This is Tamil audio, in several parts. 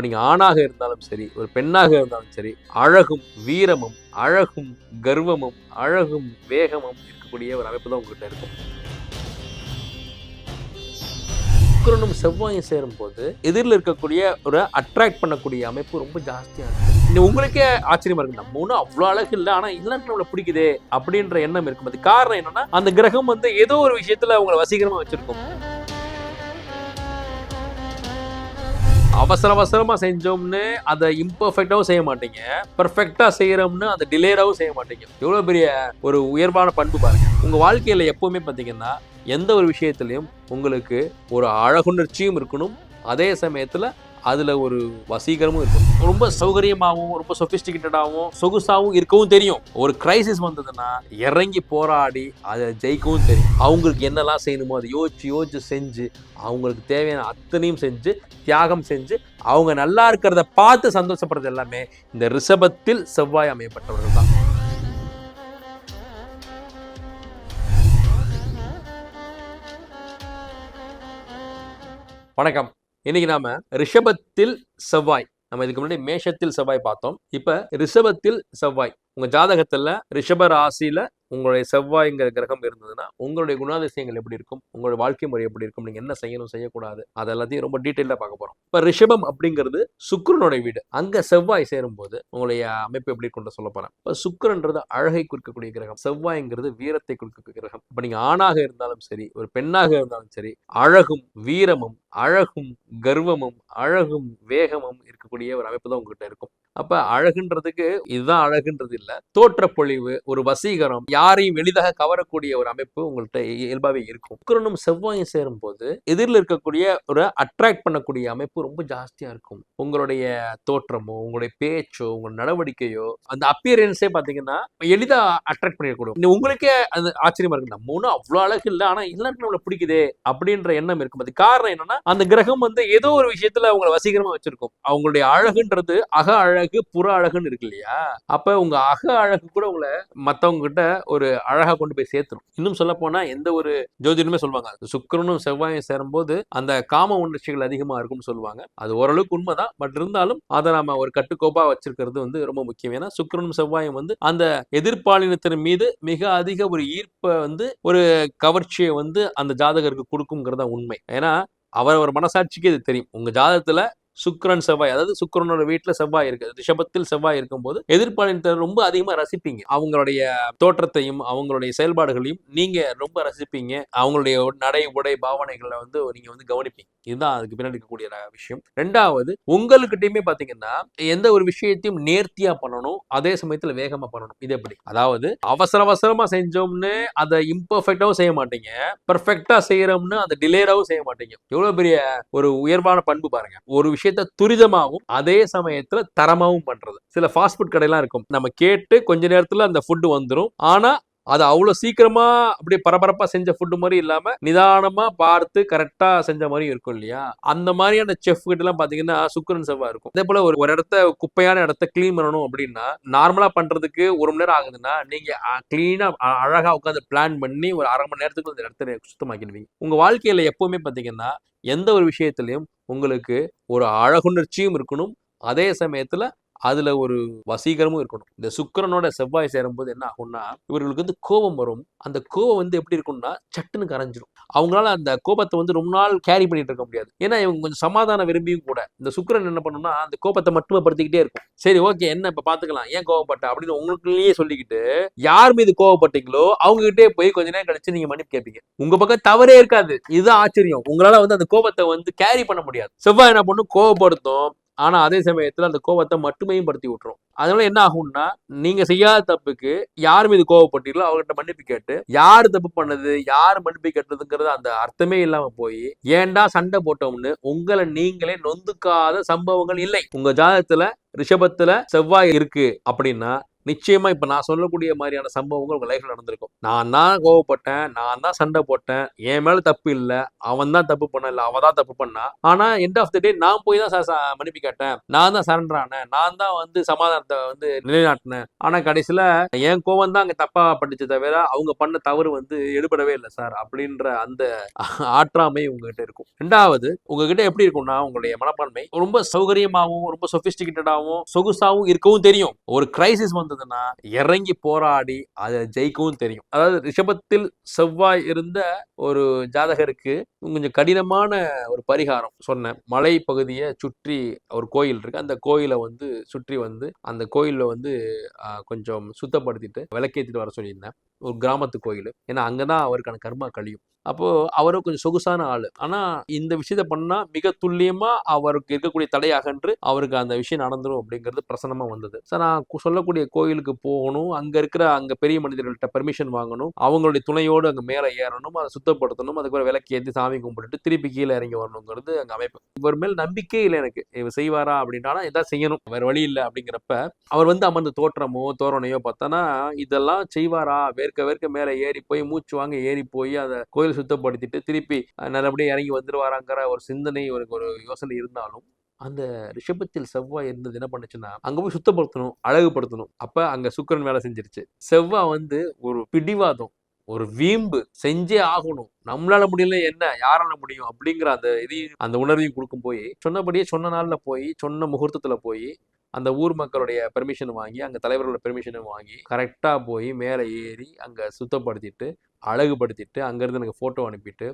இப்போ நீங்கள் ஆணாக இருந்தாலும் சரி ஒரு பெண்ணாக இருந்தாலும் சரி அழகும் வீரமும் அழகும் கர்வமும் அழகும் வேகமும் இருக்கக்கூடிய ஒரு அமைப்பு தான் உங்ககிட்ட இருக்கும். சுக்கரனும் செவ்வாயும் சேரும் போது எதிரில் இருக்கக்கூடிய ஒரு அட்ராக்ட் பண்ணக்கூடிய அமைப்பு ரொம்ப ஜாஸ்தியாக இருக்கும். உங்களுக்கே ஆச்சரியமா இருக்கு நம்ம ஒன்றும் அவ்வளோ அழகு இல்லை ஆனால் இல்லைன்னு நம்மளை பிடிக்குதே அப்படின்ற எண்ணம் இருக்கும். அது காரணம் என்னன்னா அந்த கிரகம் வந்து ஏதோ ஒரு விஷயத்தில் அவங்களை வசீகரமாக வச்சிருக்கும். அவசர அவசரமாக செஞ்சோம்னு அதை இம்பர்ஃபெக்டாகவும் செய்ய மாட்டீங்க. பர்ஃபெக்டாக செய்கிறோம்னு அதை டிலேடாகவும் செய்ய மாட்டீங்க. எவ்வளோ பெரிய ஒரு உயர்வான பண்பு பாருங்கள் உங்கள் வாழ்க்கையில் எப்போவுமே பார்த்தீங்கன்னா எந்த ஒரு விஷயத்துலையும் உங்களுக்கு ஒரு அழகுணர்ச்சியும் இருக்கணும். அதே சமயத்தில் அதில் ஒரு வசீகரமும் இருக்கும். ரொம்ப சௌகரியமாகவும் ரொம்ப சொபிஸ்டிகேட்டடாகவும் சொகுசாகவும் இருக்கவும் தெரியும். ஒரு கிரைசிஸ் வந்ததுன்னா இறங்கி போராடி அதை ஜெயிக்கவும் தெரியும். அவங்களுக்கு என்னெல்லாம் செய்யணுமோ அதை யோசிச்சு யோசிச்சு செஞ்சு அவங்களுக்கு தேவையான அத்தனையும் செஞ்சு தியாகம் செஞ்சு அவங்க நல்லா இருக்கிறத பார்த்து சந்தோஷப்படுறது எல்லாமே இந்த ரிஷபத்தில் செவ்வாய் அமையப்பட்டவர்கள் தான். வணக்கம். இன்னைக்கு நாம ரிஷபத்தில் செவ்வாய். நம்ம இதுக்கு முன்னாடி மேஷத்தில் செவ்வாய் பார்த்தோம். இப்ப ரிஷபத்தில் செவ்வாய். உங்க ஜாதகத்துல ரிஷப ராசியில உங்களுடைய செவ்வாய்ங்கிற கிரகம் இருந்ததுன்னா உங்களுடைய குணாதிசயங்கள் எப்படி இருக்கும்? உங்களுடைய வாழ்க்கை முறை எப்படி இருக்கும்? நீங்க என்ன செய்யணும் செய்யக்கூடாது? அது எல்லாத்தையும் ரொம்ப டீட்டெயிலாக பார்க்க போறோம். இப்போ ரிஷபம் அப்படிங்கிறது சுக்கரனுடைய வீடு. அங்க செவ்வாய் சேரும்போது உங்களுடைய அமைப்பு எப்படி கொண்டு சொல்ல போகிறேன் இப்போ சுக்கரன்றது அழகை குறிக்கக்கூடிய கிரகம். செவ்வாய்ங்கிறது வீரத்தை குறிக்கக்கூடிய கிரகம். இப்போ நீங்க ஆணாக இருந்தாலும் சரி ஒரு பெண்ணாக இருந்தாலும் சரி அழகும் வீரமும் அழகும் கர்வமும் அழகும் வேகமும் இருக்கக்கூடிய ஒரு அமைப்பு தான் உங்ககிட்ட இருக்கும். அப்ப அழகுன்றதுக்கு இதுதான் அழகுன்றது இல்லை. தோற்றப்பொழிவு ஒரு வசீகரம் யாரையும் எளிதாக கவரக்கூடிய ஒரு அமைப்பு உங்கள்கிட்ட இயல்பாவே இருக்கும். சுக்கரனும் செவ்வாயும் சேரும் போது எதிரில் இருக்கக்கூடிய ஒரு அட்ராக்ட் பண்ணக்கூடிய அமைப்பு ரொம்ப ஜாஸ்தியா இருக்கும். உங்களுடைய தோற்றமோ உங்களுடைய பேச்சோ உங்கள் நடவடிக்கையோ அந்த அப்பியரன்ஸே பாத்தீங்கன்னா எளிதா அட்ராக்ட் பண்ணிடக்கூடும். உங்களுக்கே அது ஆச்சரியமா இருக்கு. நம்ம ஒன்றும் அவ்வளோ அழகு இல்லை ஆனா எல்லாருக்கும் நம்மளை பிடிக்குதே அப்படின்ற எண்ணம் இருக்கும். அது காரணம் என்னன்னா அந்த கிரகம் வந்து ஏதோ ஒரு விஷயத்துல அவங்களை வசீகரமா வச்சிருக்கும். அவங்களுடைய அழகுன்றது அக அழகு புற அழகுன்னு இருக்கு இல்லையா? அப்ப உங்க அக அழகு கூட உங்களை மத்தவங்க கிட்ட ஒரு அழகா கொண்டு போய் சேர்த்துரும். இன்னும் சொல்ல போனா எந்த ஒரு ஜோதிடமே சொல்லுவாங்க சுக்கிரனும் செவ்வாயும் சேரும்போது அந்த காம உணர்ச்சிகள் அதிகமா இருக்கும்னு சொல்லுவாங்க. அது ஓரளவுக்கு உண்மைதான். பட் இருந்தாலும் அதை நாம ஒரு கட்டுக்கோப்பா வச்சிருக்கிறது வந்து ரொம்ப முக்கியம். ஏன்னா சுக்கரனும் செவ்வாயும் வந்து அந்த எதிர்ப்பாலினத்தின் மீது மிக அதிக ஒரு ஈர்ப்பை வந்து ஒரு கவர்ச்சியை வந்து அந்த ஜாதகருக்கு கொடுக்குங்கிறதா உண்மை. ஏன்னா அவரவர் மனசாட்சிக்கு இது தெரியும். உங்க ஜாதகத்துல சுக்ரன் செவ்வாய் அதாவது சுக்ரனோட வீட்டில் செவ்வாய் இருக்கு ரிஷபத்தில் செவ்வாய் இருக்கும்போது எதிர்ப்பாளினத்தை ரொம்ப அதிகமா ரசிப்பீங்க. அவங்களுடைய தோற்றத்தையும் அவங்களுடைய செயல்பாடுகளையும் நீங்க ரொம்ப ரசிப்பீங்க. அவங்களுடைய நடை உடை பாவனைகளை வந்து நீங்க வந்து கவனிப்பீங்க. இதுதான் அதுக்கு பின்னாடி இருக்கக்கூடிய விஷயம். ரெண்டாவது உங்கள்கிட்டயுமே பார்த்தீங்கன்னா எந்த ஒரு விஷயத்தையும் நேர்த்தியா பண்ணணும் அதே சமயத்தில் வேகமாக பண்ணணும். இது எப்படி? அதாவது அவசர அவசரமா செஞ்சோம்னு அதை இம்பர்ஃபெக்டாகவும் செய்ய மாட்டீங்க. பர்ஃபெக்டாக செய்யறோம்னு அதை டிலேடாவும் செய்ய மாட்டீங்க. எவ்வளவு பெரிய ஒரு உயர்வான பண்பு பாருங்க. ஒரு விஷயம் விஷயத்த துரிதமாகவும் அதே சமயத்துல தரமாகவும் பண்றது. சில ஃபாஸ்ட் ஃபுட் கடையெல்லாம் இருக்கும். நம்ம கேட்டு கொஞ்ச நேரத்துல அந்த ஃபுட் வந்துடும் ஆனா அது அவ்வளோ சீக்கிரமா அப்படியே பரபரப்பா செஞ்ச ஃபுட்டு மாதிரி இல்லாம நிதானமா பார்த்து கரெக்டா செஞ்ச மாதிரி இருக்கும் இல்லையா? அந்த மாதிரியான செஃப் கிட்ட எல்லாம் பாத்தீங்கன்னா சுக்கரன் செவ்வா இருக்கும். அதே போல ஒரு ஒரு இடத்த குப்பையான இடத்த கிளீன் பண்ணணும் அப்படின்னா நார்மலா பண்றதுக்கு ஒரு மணி நேரம் ஆகுதுன்னா நீங்க கிளீனா அழகா உட்காந்து பிளான் பண்ணி ஒரு அரை மணி நேரத்துக்கு அந்த இடத்த சுத்தமாக்கிடுவீங்க. உங்க வாழ்க்கையில எப்பவுமே பாத்தீங்கன்னா எந்த ஒரு விஷயத்திலையும் உங்களுக்கு ஒரு அழகுணர்ச்சியும் இருக்கணும். அதே சமயத்தில் அதுல ஒரு வசீகரமும் இருக்கணும். இந்த சுக்கரனோட செவ்வாய் சேரும்போது என்ன ஆகும்னா இவர்களுக்கு வந்து கோபம் வரும். அந்த கோபம் வந்து எப்படி இருக்கும்னா சட்டுன்னு கரைஞ்சிரும். அவங்களால அந்த கோபத்தை வந்து ரொம்ப நாள் கேரி பண்ணிட்டு இருக்க முடியாது. ஏன்னா இவங்க கொஞ்சம் சமாதானம் விரும்பியும் கூட. இந்த சுக்கிரன் என்ன பண்ணும்னா அந்த கோபத்தை மட்டுமே படுத்திக்கிட்டே இருக்கும். சரி ஓகே என்ன இப்ப பாத்துக்கலாம்? ஏன் கோவப்பட்ட அப்படின்னு உங்களுக்குள்ளேயே சொல்லிக்கிட்டு யார் மீது கோவப்பட்டீங்களோ அவங்க கிட்டே போய் கொஞ்ச நேரம் கழிச்சு நீங்க மன்னிப்பு கேட்பீங்க உங்க பக்கம் தவறே இருக்காது. இதுதான் ஆச்சரியம். உங்களால வந்து அந்த கோபத்தை வந்து கேரி பண்ண முடியாது. செவ்வாய் என்ன பண்ணும்? கோவப்படுத்தும் ஆனால் அதே சமயத்தில் அந்த கோபத்தை மட்டுமே படுத்தி விட்டுரும். அதனால என்ன ஆகும்னா நீங்க செய்யாத தப்புக்கு யார் மீது கோவப்பட்டீங்களோ அவர்கிட்ட மன்னிப்பு கேட்டு யார் தப்பு பண்ணது யார் மன்னிப்பு கேட்டதுங்கிறது அந்த அர்த்தமே இல்லாம போய் ஏன்டா சண்டை போட்டோம்னு உங்களை நீங்களே நொந்துக்காத சம்பவங்கள் இல்லை. உங்க ஜாதகத்துல ரிஷபத்துல செவ்வாய் இருக்கு அப்படின்னா நிச்சயமா இப்ப நான் சொல்லக்கூடிய மாதிரியான சம்பவங்கள் உங்க லைஃப்ல நடந்திருக்கும். நான் தான் கோவப்பட்டேன் நான் தான் சண்டை போட்டேன் என் மேல தப்பு இல்லை அவன் தான் தப்பு பண்ண இல்லை அவன் தான் தப்பு பண்ணா. ஆனா எண்ட் ஆஃப் த டே நான் போய் தான் ச- மன்னிப்பு கேட்டேன். நான் தான் சரண்டர் ஆனேன். நான் தான் வந்து சமாதானத்தை வந்து நிலைநாட்டினேன். ஆனா கடைசியில என் கோவம் தான் அங்க தப்பா பட்டுச்சு தவிர அவங்க பண்ண தவறு வந்து எடுபடவே இல்லை சார் அப்படின்ற அந்த ஆற்றாமை உங்ககிட்ட இருக்கும். ரெண்டாவது உங்ககிட்ட எப்படி இருக்கும்னா உங்களுடைய மனப்பான்மை ரொம்ப சௌகரியமாகவும் ரொம்ப சொபிஸ்டிகேட்டடாகவும் சொகுசாவும் இருக்கவும் தெரியும். ஒரு கிரைசிஸ் வந்து இருந்ததுன்னா இறங்கி போராடி அதை ஜெயிக்கவும் தெரியும். அதாவது ரிஷபத்தில் செவ்வாய் இருந்த ஒரு ஜாதகருக்கு கொஞ்சம் கடினமான ஒரு பரிகாரம் சொன்னேன். மலை பகுதியை சுற்றி ஒரு கோயில் இருக்கு. அந்த கோயிலை வந்து சுற்றி வந்து அந்த கோயிலில் வந்து கொஞ்சம் சுத்தப்படுத்திட்டு விளக்கேற்றிட்டு வர சொல்லியிருந்தேன். ஒரு கிராமத்து கோயில். ஏன்னா அங்கே தான் அவருக்கான கர்மா கழியும். அப்போ அவரும் கொஞ்சம் சொகுசான ஆளு. ஆனா இந்த விஷயத்த பண்ணா மிக துல்லியமா அவருக்கு இருக்கக்கூடிய தடை அகன்று அவருக்கு அந்த விஷயம் நடந்துரும் அப்படிங்கிறது பிரசனமா வந்தது. சார் நான் சொல்லக்கூடிய கோயிலுக்கு போகணும் அங்க இருக்கிற அங்க பெரிய மனிதர்கள்ட்ட பெர்மிஷன் வாங்கணும் அவங்களுடைய துணையோடு அங்க மேல ஏறணும் அதை சுத்தப்படுத்தணும் அதுக்கப்புறம் விளக்கு ஏற்றி சாமி கும்பிட்டுட்டு திருப்பி கீழே இறங்கி வரணுங்கிறது அங்க அமைப்பு. இவர் மேல் நம்பிக்கை இல்லை எனக்கு. இவர் செய்வாரா அப்படின்னா இதான் செய்யணும். வேற வழி இல்லை அப்படிங்கிறப்ப அவர் வந்து அமர்ந்த தோற்றமோ தோரணையோ பார்த்தோன்னா இதெல்லாம் செய்வாரா? வேர்க்க வேர்க்க மேலே ஏறி போய் மூச்சு வாங்க ஏறி போய் அதை கோயில் சுத்தப்படுத்திட்டு திருப்பி நல்லபடியாக இறங்கி வந்துடுவாராங்கிற ஒரு சிந்தனை ஒரு ஒரு யோசனை இருந்தாலும் அந்த ரிஷபத்தில் செவ்வாய் இருந்தது என்ன பண்ணுச்சுன்னா அங்கே போய் சுத்தப்படுத்தணும் அழகுபடுத்தணும். அப்போ அங்கே சுக்கிரன் வேலை செஞ்சிருச்சு. செவ்வாய் வந்து ஒரு பிடிவாதம் ஒரு வீம்பு செஞ்சே ஆகணும். நம்மளால முடியல என்ன யாரால முடியும் அப்படிங்கிற அந்த இதையும் அந்த உணர்வையும் கொடுக்கும் போய் சொன்னபடியே சொன்ன நாளில் போய் சொன்ன முகூர்த்தத்தில் போய் அந்த ஊர் மக்களுடைய பெர்மிஷன் வாங்கி அங்கே தலைவர்களோட பெர்மிஷனை வாங்கி கரெக்டாக போய் மேலே ஏறி அங்கே சுத்தப்படுத்திட்டு அழகுபடுத்திட்டு அங்கேருந்து எனக்கு ஃபோட்டோ அனுப்பிட்டு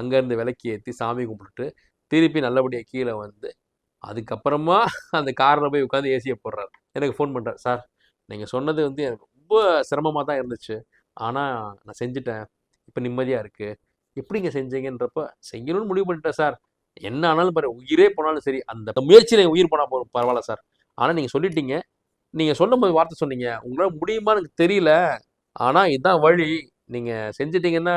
அங்கேருந்து விளக்கி ஏற்றி சாமி கும்பிட்டுட்டு திருப்பி நல்லபடியாக கீழே வந்து அதுக்கப்புறமா அந்த காரில் போய் உட்காந்து ஏசியை போடுறாரு. எனக்கு ஃபோன் பண்ணுறாரு சார் நீங்கள் சொன்னது வந்து எனக்கு ரொம்ப சிரமமாக தான் இருந்துச்சு. ஆனால் நான் செஞ்சுட்டேன். இப்போ நிம்மதியாக இருக்குது எப்படிங்க செஞ்சீங்கன்றப்ப செய்யணும்னு முடிவு பண்ணிட்டேன் சார். என்ன ஆனாலும் பாரு உயிரே போனாலும் சரி அந்த முயற்சியில் உயிர் போனால் போதும் பரவாயில்ல சார். ஆனால் நீங்கள் சொல்லிட்டீங்க. நீங்கள் சொல்லும் போது வார்த்தை சொன்னீங்க. உங்களால் முடியுமா எனக்கு தெரியல. ஆனால் இதுதான் வழி. நீங்கள் செஞ்சிட்டிங்கன்னா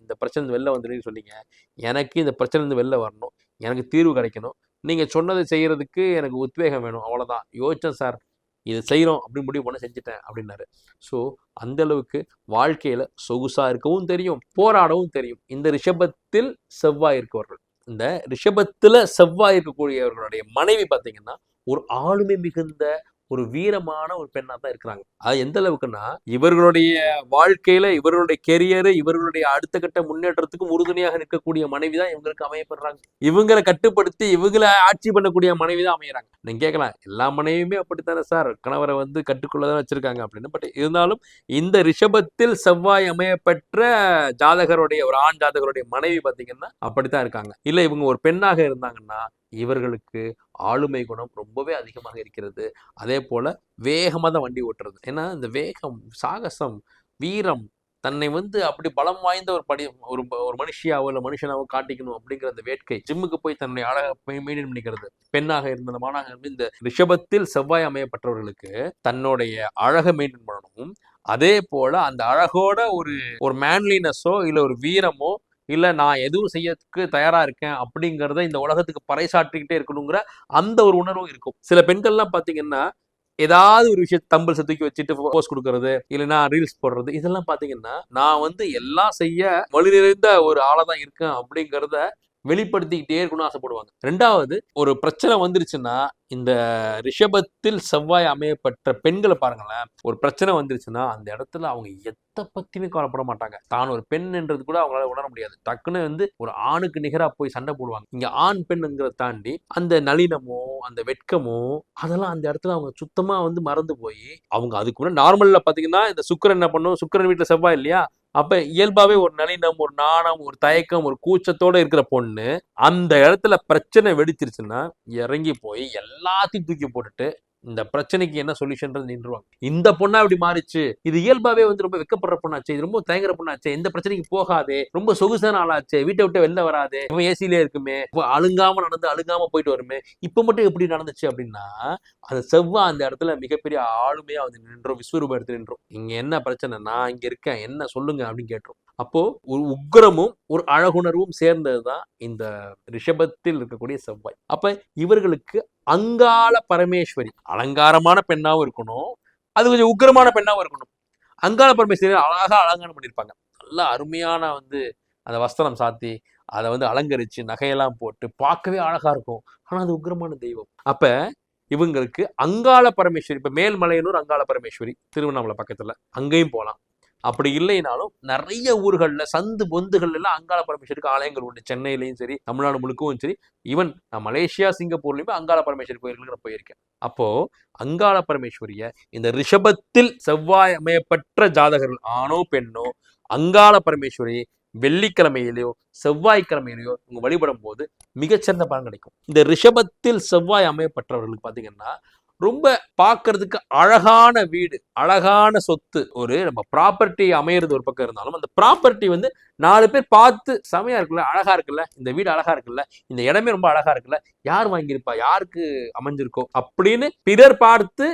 இந்த பிரச்சனை வெளில வந்துடுன்னு சொன்னீங்க. எனக்கு இந்த பிரச்சனை வெளில வரணும். எனக்கு தீர்வு கிடைக்கணும். நீங்கள் சொன்னதை செய்கிறதுக்கு எனக்கு உத்வேகம் வேணும். அவ்வளோதான் யோசிச்சேன் சார் இது செய்கிறோம் அப்படின்னு முடிவு பண்ண செஞ்சுட்டேன் அப்படின்னாரு. ஸோ அந்த அளவுக்கு வாழ்க்கையில் சொகுசாக இருக்கவும் தெரியும் போராடவும் தெரியும். இந்த ரிஷபத்தில் செவ்வாய் இருக்கவர்கள். இந்த ரிஷபத்தில் செவ்வாய் இருக்கக்கூடியவர்களுடைய மனைவி பார்த்தீங்கன்னா ஒரு ஆளுமை மிகுந்த ஒரு வீரமான ஒரு பெண்ணா தான் இருக்கிறாங்க. அது எந்த அளவுக்குன்னா இவர்களுடைய வாழ்க்கையில இவர்களுடைய கெரியர் இவர்களுடைய அடுத்த கட்ட முன்னேற்றத்துக்கும் உறுதுணையாக நிற்கக்கூடிய மனைவி தான் இவங்களுக்கு அமையப்படுறாங்க இவங்களை கட்டுப்படுத்தி இவங்களை ஆட்சி பண்ணக்கூடிய மனைவி தான் அமையறாங்க. நீங்க கேட்கலாம் எல்லா மனைவியுமே அப்படித்தானே சார்? கணவரை வந்து கட்டுக்குள்ள தான் வச்சிருக்காங்க அப்படின்னு. பட் இருந்தாலும் இந்த ரிஷபத்தில் செவ்வாய் அமையப்பெற்ற ஜாதகருடைய ஒரு ஆண் ஜாதகருடைய மனைவி பாத்தீங்கன்னா அப்படித்தான் இருக்காங்க. இல்ல இவங்க ஒரு பெண்ணாக இருந்தாங்கன்னா இவர்களுக்கு ஆளுமை குணம் ரொம்பவே அதிகமாக இருக்கிறது. அதே போல வேகமாக தான் வண்டி ஓட்டுறது. ஏன்னா இந்த வேகம் சாகசம் வீரம் தன்னை வந்து அப்படி பலம் வாய்ந்த ஒரு படி ஒரு ஒரு மனுஷியாவோ இல்லை மனுஷனாவோ காட்டிக்கணும் அப்படிங்கிற அந்த வேட்கை ஜிம்முக்கு போய் தன்னுடைய அழகை மெயின்டைன் பண்ணிக்கிறது. பெண்ணாக இருந்த மாணாக இருந்து இந்த ரிஷபத்தில் செவ்வாய் அமையப்பட்டவர்களுக்கு தன்னுடைய அழகை மெயின்டைன் பண்ணணும். அதே போல அந்த அழகோட ஒரு ஒரு மேன்லினஸோ இல்லை ஒரு வீரமோ இல்லை நான் எதுவும் செய்யறதுக்கு தயாரா இருக்கேன் அப்படிங்கிறத இந்த உலகத்துக்கு பறைசாற்றிக்கிட்டே இருக்கணுங்கிற அந்த ஒரு உணர்வும் இருக்கும். சில பெண்கள்லாம் பார்த்தீங்கன்னா ஏதாவது ஒரு விஷயத்தை தம்பிள்ஸை தூக்கி வச்சுட்டு போஸ்ட் கொடுக்கறது இல்லைன்னா ரீல்ஸ் போடுறது இதெல்லாம் பார்த்தீங்கன்னா நான் வந்து எல்லாம் செய்ய வழி நிறைந்த ஒரு ஆளாக தான் இருக்கேன் அப்படிங்கிறத வெளிப்படுத்திக்கிட்டே இருக்கணும்னு ஆசைப்படுவாங்க. ரெண்டாவது ஒரு பிரச்சனை வந்துருச்சுன்னா இந்த ரிஷபத்தில் செவ்வாய் அமையப்பட்ட பெண்களை பாருங்களேன். ஒரு பிரச்சனை வந்துருச்சுன்னா அந்த இடத்துல அவங்க எதை பத்தியுமே கவலைப்பட மாட்டாங்க. தான் ஒரு பெண்ன்றது கூட அவங்களால உணர முடியாது. டக்குன்னு வந்து ஒரு ஆணுக்கு நிகராக போய் சண்டை போடுவாங்க. இங்க ஆண் பெண்ணுங்கிறத தாண்டி அந்த நளினமோ அந்த வெட்கமோ அதெல்லாம் அந்த இடத்துல அவங்க சுத்தமா வந்து மறந்து போய் அவங்க அதுக்கு நார்மலில் நார்மல்ல பாத்தீங்கன்னா இந்த சுக்கிரன் என்ன பண்ணும்? சுக்கிரன் வீட்டுல செவ்வாய் இல்லையா? அப்ப இயல்பாவே ஒரு நளினம் ஒரு நாணம் ஒரு தயக்கம் ஒரு கூச்சத்தோட இருக்கிற பொண்ணு அந்த இடத்துல பிரச்சனை வெடிச்சிருச்சுன்னா இறங்கி போய் எல்லாத்தையும் தூக்கி போட்டுட்டு இந்த பிரச்சனைக்கு என்ன சொல்யூஷன் நின்றுவாங்க. இந்த பொண்ணா இப்படி மாறிச்சு இது இயல்பாவே வந்து ரொம்ப வெக்கப்படுற பொண்ணாச்சு இது ரொம்ப தயங்குற பொண்ணாச்சு எந்த பிரச்சனைக்கு போகாதே ரொம்ப சொகுசான ஆளாச்சு வீட்டை விட்டு வெளில வராதே இவன் ஏசிலே இருக்குமே அழுங்காம நடந்து அழுங்காம போயிட்டு வருமே இப்ப மட்டும் எப்படி நடந்துச்சு அப்படின்னா அந்த செவ்வா அந்த இடத்துல மிகப்பெரிய ஆளுமையா வந்து நின்றோம் விஸ்வரூபம் எடுத்து நின்றோம். இங்க என்ன பிரச்சனை நான் இங்க இருக்கேன் என்ன சொல்லுங்க அப்படின்னு கேட்டோம். அப்போ ஒரு உக்கிரமும் ஒரு அழகுணர்வும் சேர்ந்தது தான் இந்த ரிஷபத்தில் இருக்கக்கூடிய செவ்வாய். அப்ப இவர்களுக்கு அங்காள பரமேஸ்வரி அலங்காரமான பெண்ணாவும் இருக்கணும். அது கொஞ்சம் உக்கிரமான பெண்ணாவும் இருக்கணும். அங்காள பரமேஸ்வரி அழகாக அலங்காரம் பண்ணியிருப்பாங்க நல்லா அருமையான வந்து அந்த வஸ்திரம் சாத்தி அதை வந்து அலங்கரிச்சு நகையெல்லாம் போட்டு பார்க்கவே அழகா இருக்கும். ஆனா அது உக்கிரமான தெய்வம். அப்ப இவங்களுக்கு அங்காள பரமேஸ்வரி இப்ப மேல்மலையனூர் அங்காள பரமேஸ்வரி திருவண்ணாமலை பக்கத்துல அங்கேயும் போகலாம் அப்படி இல்லைனாலும் நிறைய ஊர்கள்ல சந்து பொந்துகள் எல்லாம் அங்காள பரமேஸ்வருக்கு ஆலயங்கள் உண்டு. சென்னையிலையும் சரி தமிழ்நாடு முழுக்கவும் சரி. ஈவன் நான் மலேசியா சிங்கப்பூர்லயுமே அங்காள பரமேஸ்வரி கோயில்களுக்கு நான் போயிருக்கேன். அப்போ அங்காள பரமேஸ்வரிய இந்த ரிஷபத்தில் செவ்வாய் அமையப்பட்ட ஜாதகர்கள் ஆணோ பெண்ணோ அங்காள பரமேஸ்வரி வெள்ளிக்கிழமையிலையோ செவ்வாய்க்கிழமையிலையோ இவங்க வழிபடும் போது மிகச்சிறந்த பலன் கிடைக்கும். இந்த ரிஷபத்தில் செவ்வாய் அமையப்பட்டவர்களுக்கு பாத்தீங்கன்னா ரொம்ப பார்க்கறதுக்கு அழகான வீடு அழகான சொத்து ஒரு நம்ம ப்ராப்பர்ட்டி அமையிறது ஒரு பக்கம் இருந்தாலும் அந்த ப்ராப்பர்ட்டி வந்து நாலு பேர் பார்த்து செமையா இருக்குல்ல அழகா இருக்குல்ல இந்த வீடு அழகா இருக்குல்ல இந்த இடமே ரொம்ப அழகா இருக்குல்ல யார் வாங்கியிருப்பா யாருக்கு அமைஞ்சிருக்கோ அப்படின்னு பிறர் பார்த்து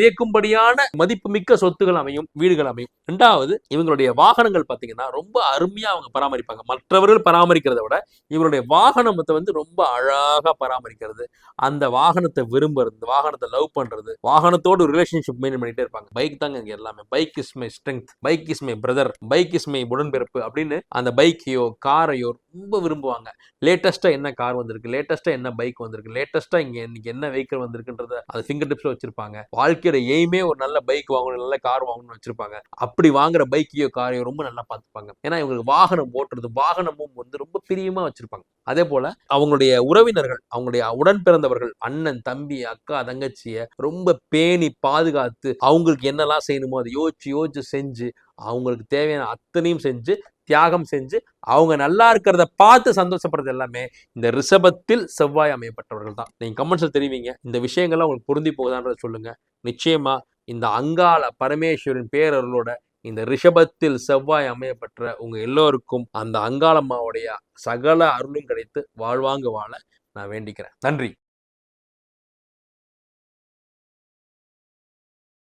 வியக்கும்படியான வியக்கும்படியான மதிப்புமிக்க சொத்துகள் அமையும் வீடுகள் அமையும். ரெண்டாவது இவங்களுடைய வாகனங்கள் பார்த்தீங்கன்னா ரொம்ப அருமையா அவங்க பராமரிப்பாங்க. மற்றவர்கள் பராமரிக்கிறத விட இவருடைய வாகனத்தை வந்து ரொம்ப அழகா பராமரிக்கிறது. அந்த வாகனத்தை விரும்புறது வாகனத்தை லவ் பண்றது வாகனத்தோடு ரிலேஷன்ஷிப் மெயின்டைன் பண்ணிட்டே இருப்பாங்க. பைக் தாங்க இங்க எல்லாமே. Bike is my strength bike is my brother bike is my உடன்பிறப்பு அப்படின்னு அந்த பைக்கையோ காரையோ ரொம்ப விரும்புவாங்க. லேட்டஸ்ட்டாக என்ன கார் வந்திருக்கு? லேட்டஸ்ட்டாக என்ன பைக் வந்திருக்கு? லேட்டஸ்டா இங்க இன்னைக்கு என்ன வெஹிக்கிள் வந்திருக்குன்றத அது ஃபிங்கர் டிப்ஸில் வச்சிருப்பாங்க. வாழ்க்கையோட எய்மே ஒரு நல்ல பைக் வாங்கணும் நல்ல கார் வாங்கணும்னு வச்சிருப்பாங்க. அப்படி வாங்குற பைக்கையோ காரையோ ரொம்ப நல்லா பார்த்துப்பாங்க. ஏன்னா இவங்களுக்கு வாகனம் ஓட்டுறது வாகனமும் வந்து ரொம்ப பிரியமா வச்சிருப்பாங்க. அதே போல அவங்களுடைய உறவினர்கள் அவங்களுடைய உடன் பிறந்தவர்கள் அண்ணன் தம்பி அக்கா தங்கச்சிய ரொம்ப பேணி பாதுகாத்து அவங்களுக்கு என்னெல்லாம் செய்யணுமோ அதை யோசிச்சு யோசிச்சு செஞ்சு அவங்களுக்கு தேவையான அத்தனையும் செஞ்சு தியாகம் செஞ்சு அவங்க நல்லா இருக்கிறத பார்த்து சந்தோஷப்படுறது எல்லாமே இந்த ரிஷபத்தில் செவ்வாய் அமையப்பட்டவர்கள் தான். நீங்க கமெண்ட்ஸில் தெரிவிங்க. இந்த விஷயங்கள்லாம் உங்களுக்கு பொருந்தி போகுதான்றத சொல்லுங்க. நிச்சயமா இந்த அங்காள பரமேஸ்வரின் பேரர்களோட இந்த ரிஷபத்தில் செவ்வாய் அமையப்பட்ட உங்க எல்லோருக்கும் அந்த அங்காளம்மாவுடைய சகல அருளும் கிடைத்து வாழ்வாங்க வாழ நான் வேண்டிக்கிறேன். நன்றி.